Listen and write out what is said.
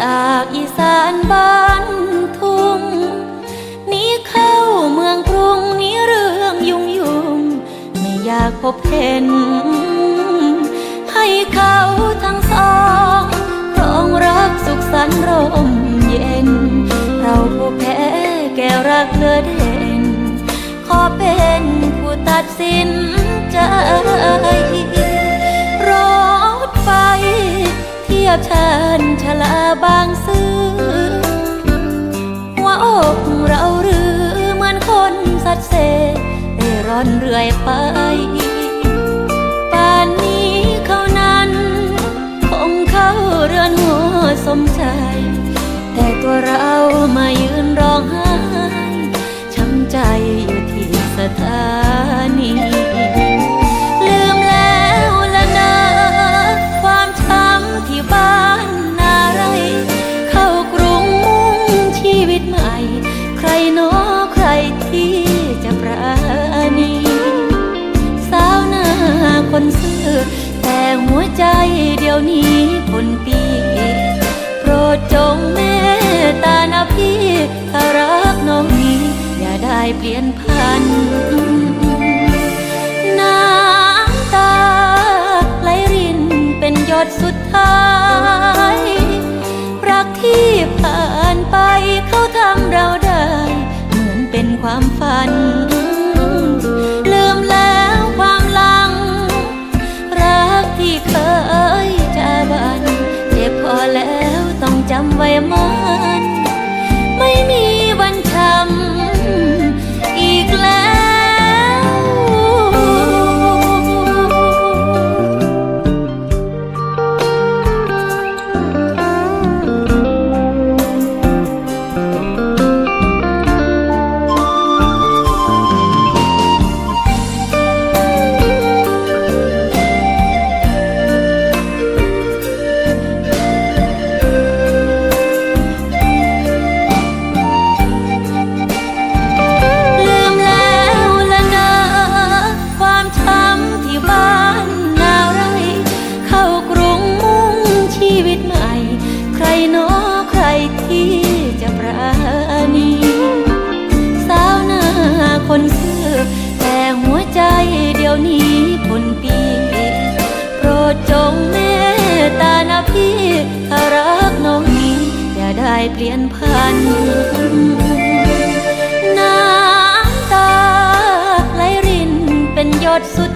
จากอีสานบ้านทุ่งนี้เข้าเมืองกรุงนี้เรื่องยุ่งยุ่งไม่อยากพบเห็น ให้เขาทั้งสองรองรักสุขสันต์ร่มเย็น เราผู้แพ้แก่รักเลือดเด่น ขอเป็นผู้ตัดสินใจรถไฟเทียบเชิญชลา บางซื่อหัวอกเราหรือเหมือนคนสัตว์เสเร่ร่อนเรื่อยไป ป่านนี้เขานั้นคงเข้าเรือนหัวสมใจ แต่ตัวเรามายืนร้องไห้ช้ำใจอยู่ที่สถานี วิตใหม่ ใครหนอใครที่จะปราณีสาวหน้าคนซื่อ แต่หัวใจเดี๋ยวนี้ผลปีโปรดจงเมตตานะพี่ถ้ารักน้องนี้อย่าได้เปลี่ยนพันน้ำตาไหลรินเป็นหยดสุดท้ายำไว้มัน ไม่มี ปลี่ยนพันน้ำตาไหลรินเป็นยอดสุด